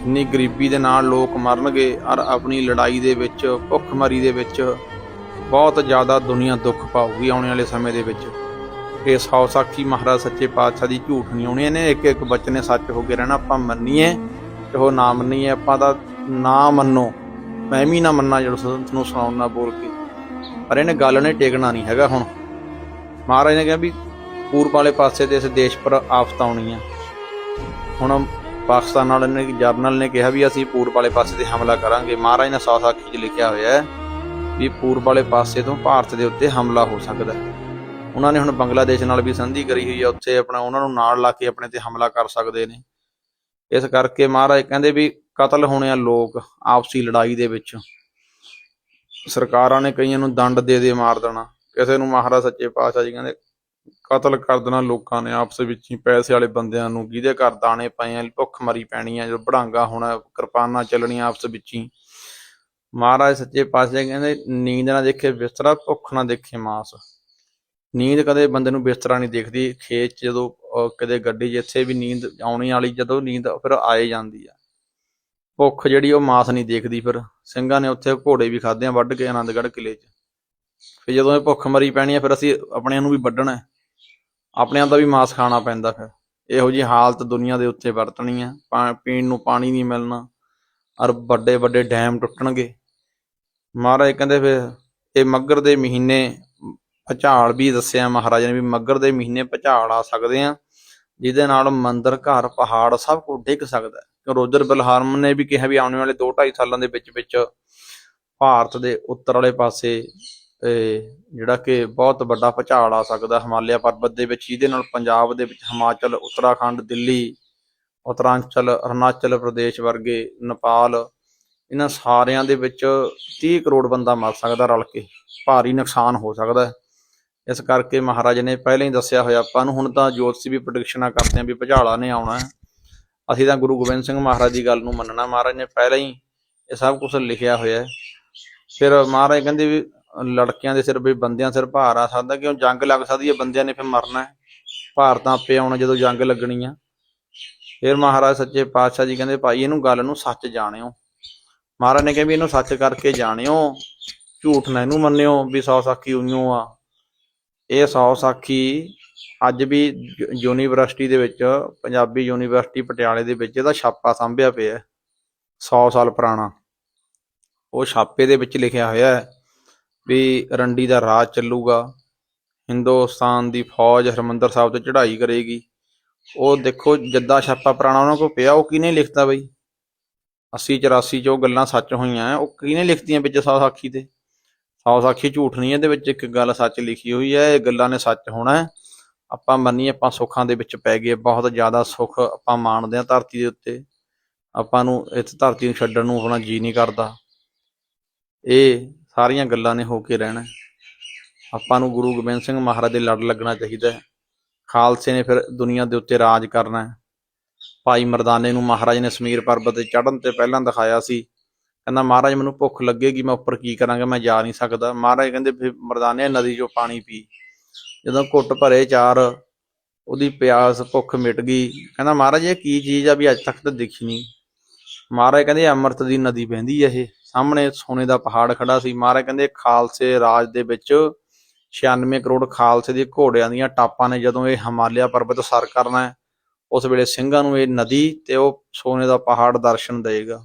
ਇੰਨੀ ਗਰੀਬੀ ਦੇ ਨਾਲ ਲੋਕ ਮਰਨਗੇ ਔਰ ਆਪਣੀ ਲੜਾਈ ਦੇ ਵਿੱਚ, ਭੁੱਖਮਰੀ ਦੇ ਵਿੱਚ ਬਹੁਤ ਜ਼ਿਆਦਾ ਦੁਨੀਆ ਦੁੱਖ ਪਾਊਗੀ ਆਉਣ ਵਾਲੇ ਸਮੇਂ ਦੇ ਵਿੱਚ। ਇਹ ਸੌ ਸਾਖੀ ਮਹਾਰਾਜ ਸੱਚੇ ਪਾਤਸ਼ਾਹ ਦੀ ਝੂਠ ਨਹੀਂ ਆਉਣੀ, ਇਹਨੇ ਇੱਕ ਇੱਕ ਬਚਨੇ ਸੱਚ ਹੋ ਕੇ ਰਹਿਣਾ, ਆਪਾਂ ਮੰਨੀਏ ਤੇ ਉਹ ਨਾ ਮੰਨੀਏ, ਆਪਾਂ ਦਾ ਨਾ ਮੰਨੋ। ਮੈਂ ਵੀ ਨਾ ਮੰਨਾਂ ਜਿਹੜਾ ਤੁਹਾਨੂੰ ਸੁਣਾਉਣਾ ਬੋਲ ਕੇ। ਪਰ ਇਹਨੇ ਗੱਲ ਨੇ ਟੇਕਣਾ ਨਹੀਂ ਹੈਗਾ ਹੁਣ। ਮਹਾਰਾਜ ਨੇ ਕਿਹਾ ਵੀ ਪੂਰਬ ਵਾਲੇ ਪਾਸੇ ਤੇ ਇਸ ਦੇਸ਼ ਪਰ ਆਫਤ ਆਉਣੀ ਆ ਹੁਣ ਪਾਕਿਸਤਾਨ ਵਾਲੇ ਨੇ, ਜਰਨਲ ਨੇ ਕਿਹਾ ਵੀ ਅਸੀਂ ਪੂਰਬ ਵਾਲੇ ਪਾਸੇ ਤੇ ਹਮਲਾ ਕਰਾਂਗੇ। ਮਹਾਰਾਜ ਨੇ ਸੌ ਸਾਖੀ 'ਚ ਲਿਖਿਆ ਹੋਇਆ ਹੈ ਵੀ ਪੂਰਬ ਵਾਲੇ ਪਾਸੇ ਤੋਂ ਭਾਰਤ ਦੇ ਉੱਤੇ ਹਮਲਾ ਹੋ ਸਕਦਾ ਹੈ। ਉਹਨਾਂ ਨੇ ਹੁਣ ਬੰਗਲਾਦੇਸ਼ ਨਾਲ ਵੀ ਸੰਧੀ ਕਰੀ ਹੋਈ ਹੈ, ਉੱਥੇ ਆਪਣਾ ਉਹਨਾਂ ਨੂੰ ਨਾਲ ਲਾ ਕੇ ਆਪਣੇ ਤੇ ਹਮਲਾ ਕਰ ਸਕਦੇ ਨੇ। ਇਸ ਕਰਕੇ ਮਹਾਰਾਜ ਕਹਿੰਦੇ ਵੀ ਕਤਲ ਹੋਣੇ ਆ ਲੋਕ ਆਪਸੀ ਲੜਾਈ ਦੇ ਵਿੱਚ। ਸਰਕਾਰਾਂ ਨੇ ਕਈਆਂ ਨੂੰ ਦੰਡ ਦੇ ਦੇ ਮਾਰ ਦੇਣਾ। ਕਿਸੇ ਨੂੰ ਮਹਾਰਾਜ ਸੱਚੇ ਪਾਤਸ਼ਾਹ ਜੀ ਕਹਿੰਦੇ ਕਤਲ ਕਰ ਦੇਣਾ ਲੋਕਾਂ ਨੇ ਆਪਸ ਵਿੱਚ ਹੀ ਪੈਸੇ ਵਾਲੇ ਬੰਦਿਆਂ ਨੂੰ ਜਿਹਦੇ ਘਰ ਦਾਣੇ ਪਏ ਆ ਭੁੱਖ ਮਰੀ ਪੈਣੀ ਆ ਜਦੋਂ ਬੜਾਂਗਾ ਹੋਣਾ ਕਿਰਪਾਨਾਂ ਚੱਲਣੀਆਂ ਆਪਸ ਵਿੱਚ ਹੀ। ਮਹਾਰਾਜ ਸੱਚੇ ਪਾਤਸ਼ਾਹ ਕਹਿੰਦੇ ਨੀਂਦ ਨਾ ਦੇਖੇ ਬਿਸਤਰਾ ਭੁੱਖ ਨਾ ਦੇਖੇ ਮਾਸ। ਨੀਂਦ ਕਦੇ ਬੰਦੇ ਨੂੰ ਬਿਸਤਰਾ ਨਹੀਂ ਦੇਖਦੀ ਖੇਤ 'ਚ ਜਦੋਂ ਅਹ, ਕਦੇ ਗੱਡੀ ਜਿੱਥੇ ਵੀ ਨੀਂਦ ਆਉਣੀ ਵਾਲੀ ਜਦੋਂ ਨੀਂਦ ਫਿਰ ਆਏ ਜਾਂਦੀ ਆ। ਭੁੱਖ ਜਿਹੜੀ ਉਹ ਮਾਸ ਨਹੀਂ ਦੇਖਦੀ ਫਿਰ। ਸਿੰਘਾਂ ਨੇ ਉੱਥੇ ਘੋੜੇ ਵੀ ਖਾਦੇ ਆ ਵੱਢ ਕੇ ਆਨੰਦਗੜ੍ਹ ਕਿਲੇ 'ਚ। ਫਿਰ ਜਦੋਂ ਇਹ ਭੁੱਖ ਮਰੀ ਪੈਣੀ ਆ ਫਿਰ ਅਸੀਂ ਆਪਣਿਆਂ ਨੂੰ ਵੀ ਵੱਢਣਾ। ਆਪਣਿਆਂ ਦਾ ਵੀ ਮਾਸ ਖਾਣਾ ਪੈਂਦਾ ਫਿਰ। ਇਹੋ ਜੀ ਹਾਲਤ ਦੁਨੀਆ ਦੇ ਉੱਤੇ ਵਰਤਣੀ ਆ। ਪੀਣ ਨੂੰ ਪਾਣੀ ਨਹੀਂ ਮਿਲਣਾ। ਔਰ ਵੱਡੇ ਵੱਡੇ ਡੈਮ ਟੁੱਟਣਗੇ। ਮਹਾਰਾਜ ਕਹਿੰਦੇ ਫਿਰ, ਇਹ ਮੱਗਰ ਦੇ ਮਹੀਨੇ ਭੁਚਾਲ ਵੀ ਦੱਸਿਆ ਮਹਾਰਾਜ ਨੇ ਵੀ ਮੱਗਰ ਦੇ ਮਹੀਨੇ ਭੁਚਾਲ ਆ ਸਕਦੇ ਆ। ਜਿਹਦੇ ਨਾਲ ਮੰਦਰ, ਘਰ, ਪਹਾੜ ਸਭ ਕੁਝ ਡਿੱਗ ਸਕਦਾ। ਕਿ ਰੋਜਰ ਬਲਹਾਰਮ ਨੇ ਵੀ ਕਿਹਾ ਵੀ ਆਉਣ ਵਾਲੇ 2 2.5 ਸਾਲਾਂ ਦੇ ਵਿੱਚ ਵਿੱਚ ਭਾਰਤ ਦੇ ਉੱਤਰ ਵਾਲੇ ਪਾਸੇ ਇਹ ਜਿਹੜਾ ਕਿ ਬਹੁਤ ਵੱਡਾ ਭੁਚਾਲ ਆ ਸਕਦਾ ਹਿਮਾਲਿਆ ਪਰਬਤ ਦੇ ਵਿੱਚ, ਜਿਹਦੇ ਨਾਲ ਪੰਜਾਬ ਦੇ ਵਿੱਚ ਹਿਮਾਚਲ, ਉੱਤਰਾਖੰਡ, ਦਿੱਲੀ, ਉੱਤਰਾਂਚਲ, ਅਰੁਣਾਚਲ ਪ੍ਰਦੇਸ਼ ਵਰਗੇ ਨੇਪਾਲ, ਇਹਨਾਂ ਸਾਰਿਆਂ ਦੇ ਵਿੱਚ 30 ਕਰੋੜ ਬੰਦਾ ਮਰ ਸਕਦਾ ਰਲ ਕੇ, ਭਾਰੀ ਨੁਕਸਾਨ ਹੋ ਸਕਦਾ ਇਸ ਕਰਕੇ ਮਹਾਰਾਜ ਨੇ ਪਹਿਲਾਂ ਹੀ ਦੱਸਿਆ ਹੋਇਆ, ਆਪਾਂ ਨੂੰ ਹੁਣ ਤਾਂ ਜੋਤਸੀ ਵੀ ਪ੍ਰੈਡਿਕਸ਼ਨਾਂ ਕਰਦੇ ਆ ਵੀ ਭੁਚਾਲਾ ਨੇ ਆਉਣਾ ਅਸੀਂ ਤਾਂ ਗੁਰੂ ਗੋਬਿੰਦ ਸਿੰਘ ਮਹਾਰਾਜ ਦੀ ਗੱਲ ਨੂੰ ਮੰਨਣਾ, ਮਹਾਰਾਜ ਨੇ ਪਹਿਲਾਂ ਹੀ ਇਹ ਸਭ ਕੁਝ ਲਿਖਿਆ ਹੋਇਆ ਫਿਰ ਮਹਾਰਾਜ ਕਹਿੰਦੇ ਵੀ ਲੜਕਿਆਂ ਦੇ ਸਿਰ ਵੀ ਬੰਦਿਆਂ ਸਿਰ ਭਾਰ ਆ ਸਕਦਾ, ਕਿਉਂ ਜੰਗ ਲੱਗ ਸਕਦੀ ਹੈ, ਬੰਦਿਆਂ ਨੇ ਫਿਰ ਮਰਨਾ ਹੈ। ਭਾਰ ਤਾਂ ਆਪੇ ਆਉਣਾ ਜਦੋਂ ਜੰਗ ਲੱਗਣੀ ਆ। ਫਿਰ ਮਹਾਰਾਜ ਸੱਚੇ ਪਾਤਸ਼ਾਹ ਜੀ ਕਹਿੰਦੇ, ਭਾਈ, ਇਹਨੂੰ ਗੱਲ ਨੂੰ ਸੱਚ ਜਾਣਿਓ। ਮਹਾਰਾਜ ਨੇ ਕਿਹਾ ਵੀ ਇਹਨੂੰ ਸੱਚ ਕਰਕੇ ਜਾਣਿਓ। ਝੂਠ ਨਾ ਇਹਨੂੰ ਮੰਨਿਓ ਵੀ ਸੌ ਸਾਖੀ ਉਈਓ ਆ। ਇਹ ਸੌ ਸਾਖੀ ਅੱਜ ਵੀ ਯੂਨੀਵਰਸਿਟੀ ਦੇ ਵਿੱਚ, ਪੰਜਾਬੀ ਯੂਨੀਵਰਸਿਟੀ ਪਟਿਆਲੇ ਦੇ ਵਿੱਚ ਇਹਦਾ ਛਾਪਾ ਸਾਂਭਿਆ ਪਿਆ ਹੈ। 100 ਸਾਲ ਪੁਰਾਣਾ। ਉਹ ਛਾਪੇ ਦੇ ਵਿੱਚ ਲਿਖਿਆ ਹੋਇਆ ਹੈ। ਵੀ ਰੰਡੀ ਦਾ ਰਾਜ ਚੱਲੂਗਾ। ਹਿੰਦੁਸਤਾਨ ਦੀ ਫੌਜ ਹਰਮੰਦਰ ਸਾਹਿਬ ਤੇ ਚੜ੍ਹਾਈ ਕਰੇਗੀ। ਉਹ ਦੇਖੋ ਜੱਦਾ ਛਾਪਾ ਪੁਰਾਣਾ ਉਹਨਾਂ ਕੋਲ ਪਿਆ, ਉਹ ਕਿਹਨੇ ਲਿਖਤਾ ਬਈ? 80 84 ਚ ਉਹ ਗੱਲਾਂ ਸੱਚ ਹੋਈਆਂ ਉਹ ਕਿਹਨੇ ਲਿਖਤੀਆਂ ਵਿੱਚ ਸੌ ਸਾਖੀ ਤੇ? ਸੌ ਸਾਖੀ ਝੂਠ ਨਹੀਂ, ਇਹਦੇ ਵਿੱਚ ਇੱਕ ਗੱਲ ਸੱਚ ਲਿਖੀ ਹੋਈ ਹੈ ਇਹ ਗੱਲਾਂ ਨੇ ਸੱਚ ਹੋਣਾ ਹੈ ਆਪਾਂ ਮੰਨੀਏ ਆਪਾਂ ਸੁੱਖਾਂ ਦੇ ਵਿੱਚ ਪੈ ਗਏ, ਬਹੁਤ ਜ਼ਿਆਦਾ ਸੁੱਖ ਆਪਾਂ ਮਾਣਦੇ ਹਾਂ ਧਰਤੀ ਦੇ ਉੱਤੇ। ਆਪਾਂ ਨੂੰ ਇਸ ਧਰਤੀ ਨੂੰ ਛੱਡਣ ਨੂੰ ਆਪਣਾ ਜੀ ਨਹੀਂ ਕਰਦਾ। ਇਹ ਸਾਰੀਆਂ ਗੱਲਾਂ ਨੇ ਹੋ ਕੇ ਰਹਿਣਾ ਆਪਾਂ ਨੂੰ ਗੁਰੂ ਗੋਬਿੰਦ ਸਿੰਘ ਮਹਾਰਾਜ ਦੇ ਲੜ ਲੱਗਣਾ ਚਾਹੀਦਾ ਹੈ। ਖਾਲਸੇ ਨੇ ਫਿਰ ਦੁਨੀਆ ਦੇ ਉੱਤੇ ਰਾਜ ਕਰਨਾ ਹੈ। ਭਾਈ ਮਰਦਾਨੇ ਨੂੰ ਮਹਾਰਾਜ ਨੇ ਸਮੀਰ ਪਰਬਤ ਤੇ ਚੜ੍ਹਨ ਤੇ ਪਹਿਲਾਂ ਦਿਖਾਇਆ ਸੀ। ਕਹਿੰਦਾ, ਮਹਾਰਾਜ, ਮੈਨੂੰ ਭੁੱਖ ਲੱਗੇਗੀ, ਮੈਂ ਉੱਪਰ ਕੀ ਕਰਾਂਗਾ? ਮੈਂ ਜਾ ਨਹੀਂ ਸਕਦਾ। ਮਹਾਰਾਜ ਕਹਿੰਦੇ, ਫਿਰ ਮਰਦਾਨੇ ਨਦੀ ਚੋਂ ਪਾਣੀ ਪੀ। ਜਦੋਂ ਘੁੱਟ ਭਰੇ ਚਾਰ, ਉਹਦੀ ਪਿਆਸ, ਭੁੱਖ ਮਿਟ ਗਈ। ਕਹਿੰਦਾ, ਮਹਾਰਾਜ, ਇਹ ਕੀ ਚੀਜ਼ ਆ ਵੀ ਅੱਜ ਤੱਕ ਤਾਂ ਦਿਖੀ ਨਹੀਂ? ਮਹਾਰਾਜ ਕਹਿੰਦੇ ਅੰਮ੍ਰਿਤ ਦੀ ਨਦੀ ਵਹਿੰਦੀ ਹੈ ਇਹ। ਸਾਹਮਣੇ ਸੋਨੇ ਦਾ ਪਹਾੜ ਖੜਾ ਸੀ। ਮਹਾਰਾਜ ਕਹਿੰਦੇ ਖਾਲਸੇ ਰਾਜ ਦੇ ਵਿੱਚ 96 ਕਰੋੜ ਖਾਲਸੇ ਦੇ ਘੋੜਿਆਂ ਦੀਆਂ ਟਾਪਾਂ ਨੇ ਜਦੋਂ ਇਹ ਹਿਮਾਲਿਆ ਪਰਬਤ ਸਰ ਕਰਨਾ ਹੈ, ਉਸ ਵੇਲੇ ਸਿੰਘਾਂ ਨੂੰ ਇਹ ਨਦੀ ਤੇ ਉਹ ਸੋਨੇ ਦਾ ਪਹਾੜ ਦਰਸ਼ਨ ਦੇਗਾ